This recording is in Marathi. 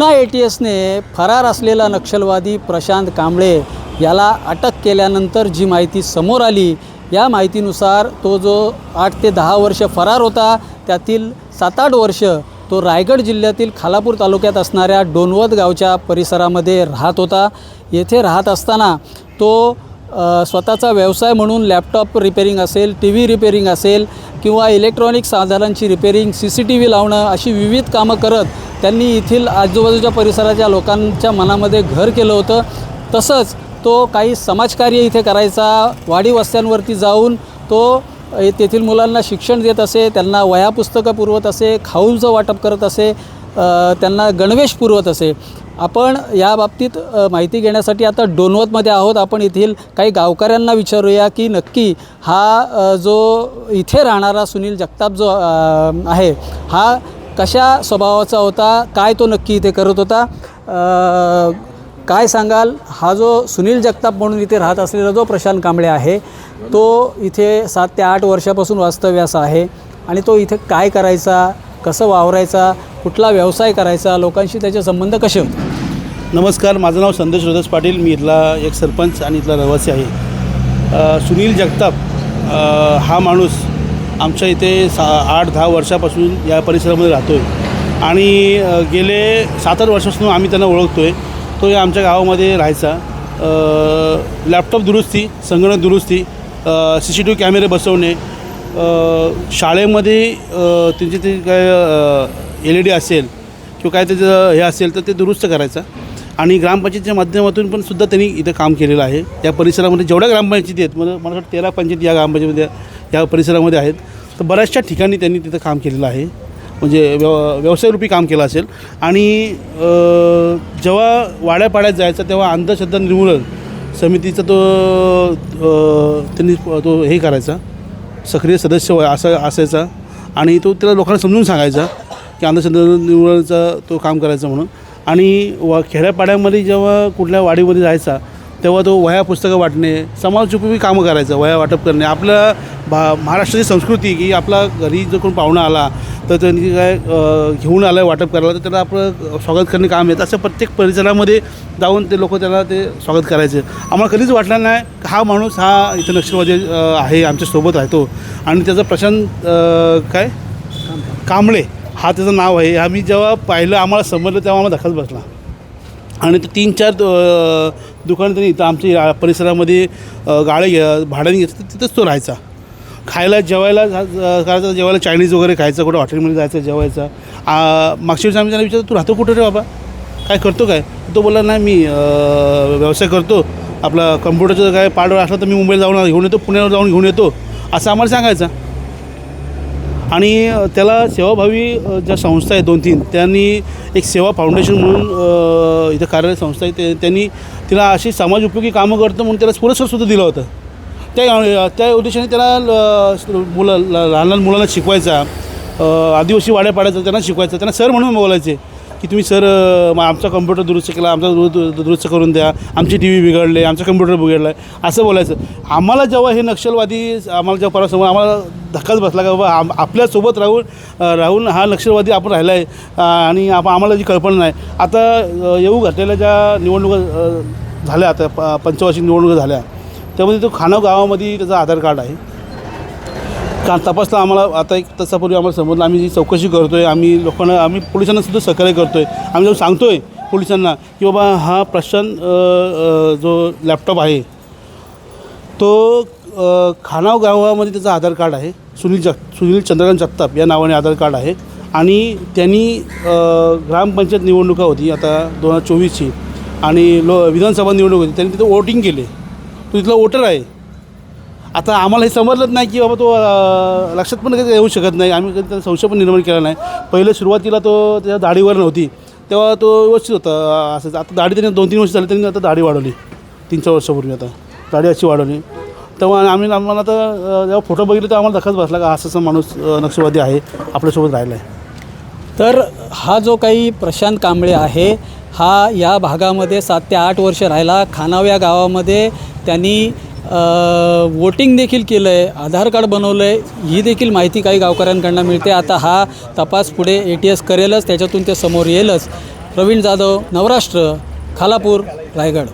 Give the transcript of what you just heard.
पुन्हा ए टी एसने फरार असलेला नक्षलवादी प्रशांत कांबळे याला अटक केल्यानंतर जी माहिती समोर आली या माहितीनुसार तो जो आठ ते दहा वर्ष फरार होता त्यातील सात आठ वर्ष तो रायगड जिल्ह्यातील खालापूर तालुक्यात असणाऱ्या डोनवत गावच्या परिसरामध्ये राहत होता. येथे राहत असताना तो स्वतःचा व्यवसाय म्हणून लॅपटॉप रिपेरिंग असेल टी व्ही रिपेरिंग असेल किंवा इलेक्ट्रॉनिक साधनांची repairing C C T V लावणं अशी विविध कामं करत त्यांनी येथील आजूबाजूच्या परिसराच्या लोकांच्या मनामध्ये घर केलं होतं. तसंच तो काही समाजकार्य इथे करायचा वाडी वस्त्यांवरती जाऊन तो तेथील मुलांना शिक्षण देत असे त्यांना वह्या पुस्तकं पुरवत असे खाऊचं वाटप करत असे त्यांना गणवेश पुरवत असे. आपण या बाबतीत माहिती घेण्यासाठी आता डोनवतमध्ये आहोत. आपण येथील काही गावकऱ्यांना विचारूया की नक्की हा जो इथे राहणारा सुनील जगताप जो आहे हा कशा स्वभावाचा होता काय तो नक्की इथे करत होता काय सांगाल? हा जो सुनील जगताप म्हणून इथे राहत असलेला जो प्रशांत कांबळे आहे तो इथे सात ते आठ वर्षापासून वास्तव्यास आहे आणि तो इथे काय करायचा कसं वावरायचा कुठला व्यवसाय करायचा लोकांशी त्याचे संबंध कसे होते? नमस्कार माझं नाव संदेश रोदस पाटील मी इथला एक सरपंच आणि इथला रहिवासी आहे. सुनील जगताप हा माणूस आमच्या इथे सा आठ दहा वर्षापासून या परिसरामध्ये राहतो आहे आणि गेले सात आठ वर्षापासून आम्ही त्यांना ओळखतो आहे तो या आमच्या गावामध्ये राहायचा. लॅपटॉप दुरुस्ती संगणक दुरुस्ती सी सी टी व्ही कॅमेरे बसवणे शाळेमध्ये त्यांचे त्यांची ते काय एल ई डी असेल किंवा काय त्याचं हे असेल तर ते दुरुस्त करायचं. आणि ग्रामपंचायतीच्या माध्यमातून पण सुद्धा त्यांनी इथं काम केलेलं आहे. या परिसरामध्ये जेवढ्या ग्रामपंचायती आहेत मला मला वाटतं तेरा पंचायती या ग्रामपंचायतीमध्ये या परिसरामध्ये आहेत. तर बऱ्याचशा ठिकाणी त्यांनी तिथं काम केलेलं आहे. म्हणजे व्यव व्यवसायरूपी काम केलं असेल. आणि जेव्हा वाड्यापाड्यात जायचं तेव्हा अंधश्रद्धा निर्मूलन समितीचा तो त्यांनी तो हे करायचा. सक्रिय सदस्य असा असायचा. आणि तो त्याला लोकांना समजून सांगायचा की अंधश्रद्धा निर्मूलनाचा तो काम करायचा म्हणून. आणि व खेड्यापाड्यामध्ये जेव्हा कुठल्या वाडीमध्ये जायचा तेव्हा तो वह्या पुस्तकं वाटणे समाजोपयोगी कामं करायचं वह्या वाटप करणे. आपल्या भा महाराष्ट्राची संस्कृती की आपला घरी जर कोण पाहुणा आला तर त्यांनी काय घेऊन आलं वाटप करायला तर त्याला आपलं स्वागत करणे काम येतं. असं प्रत्येक परिसरामध्ये जाऊन ते लोक त्याला ते स्वागत करायचे. आम्हाला कधीच वाटलं नाही हा माणूस हा इथं नक्षलवादी आहे आमच्यासोबत राहतो. आणि त्याचं प्रशांत काय? कांबळे. हा त्याचं नाव आहे. आम्ही जेव्हा पाहिलं आम्हाला समजलं तेव्हा आम्हाला धक्काच बसला. आणि ते तीन चार दुकान तरी इथं आमच्या परिसरामध्ये गाळे घ्या भाड्याने घ्यायचं तिथंच तो राहायचा. खायला जेवायला करायचं जेवायला चायनीज वगैरे खायचं कुठं हॉटेलमध्ये जायचं जेवायचं. मागच्या वेळेस आम्ही त्याला विचारतो तू राहतो कुठं रे बाबा? काय करतो काय? तो बोलला नाही मी व्यवसाय करतो. आपला कम्प्युटरचं काय पार्ट असलं तर मी मुंबईला जाऊन घेऊन येतो पुण्यावर जाऊन घेऊन येतो. असं आम्हाला सांगायचं. आणि त्याला सेवाभावी ज्या संस्था आहेत दोन तीन त्यांनी एक सेवा फाउंडेशन म्हणून इथं कार्यरत संस्था आहे ते त्यांनी तिला अशी समाज उपयोगी कामं करतं म्हणून त्याला पुरस्कारसुद्धा दिला होता. त्या त्या उद्देशाने त्याला ल- मुलं ल- लहान लहान मुलांना शिकवायचा आदिवासी वाड्या पाडायचा त्यांना शिकवायचं त्यांना सर म्हणून बोलायचे. की तुम्ही सर मग आमचा कम्प्युटर दुरुस्त केला आमचा दु दुरुस्त करून द्या आमची टी व्ही बिघडले आमचा कम्प्युटर बिघडला आहे असं बोलायचं. आम्हाला जेव्हा हे नक्षलवादी आम्हाला जेव्हा परसमोर आम्हाला धक्काच बसला का बाबा आम आपल्यासोबत राहून राहून हा नक्षलवादी आपण राहिला आहे आणि आप आम्हाला जी कल्पना नाही. आता येऊ घातलेल्या ज्या निवडणुका झाल्या आता प पंचवार्षिक निवडणुका झाल्या त्यामध्ये तो खानाव गावामध्ये त्याचा आधार कार्ड आहे. का तपासला आम्हाला? आता एक तासापूर्वी आम्हाला समजलं. आम्ही जी चौकशी करतो आहे आम्ही लोकांना आम्ही पोलिसांना सुद्धा सहकार्य करतो आहे आम्ही जाऊन सांगतो आहे पोलिसांना की बाबा हा प्रशांत जो लॅपटॉप आहे तो खानाव गावामध्ये त्याचा आधार कार्ड आहे. सुनील जग सुनील चंद्रकांत जगताप या नावाने आधार कार्ड आहे. आणि त्यांनी ग्रामपंचायत निवडणुका होती आता दोन हजार चोवीसची. आणि लो विधानसभा निवडणूक होती. त्यांनी तिथं वोटिंग केले. तो तिथला वोटर आहे. आता आम्हाला हे समजलंच नाही की बाबा तो लक्षात पण कधी येऊ शकत नाही. आम्ही कधी त्याचा संशय पण निर्माण केला नाही. पहिले सुरुवातीला तो त्याच्या दाढीवर नव्हती. तेव्हा तो व्यवस्थित होता. असं आता दाढी त्यांनी दोन तीन वर्ष झाली त्यांनी आता दाढी वाढवली. तीन चार वर्षापूर्वी आता. दाढी अशी वाढवली. तेव्हा आम्ही आम्हाला आता जेव्हा फोटो बघितले तर आम्हाला धक्काच बसला का असं असं माणूस नक्षलवादी आहे आपल्यासोबत राहिला आहे तर हा जो काही प्रशांत कांबळे आहे हा या भागामध्ये सात ते आठ वर्ष राहिला. खानाव या गावामध्ये त्यांनी वोटिंग देखील केलं आहे आधार कार्ड बनवलं आहे ही देखील माहिती काही गावकऱ्यांकडनं मिळते. आता हा तपास पुढे ए टी एस करेलच त्याच्यातून ते समोर येईलच प्रवीण जाधव नवराष्ट्र खालापूर रायगड.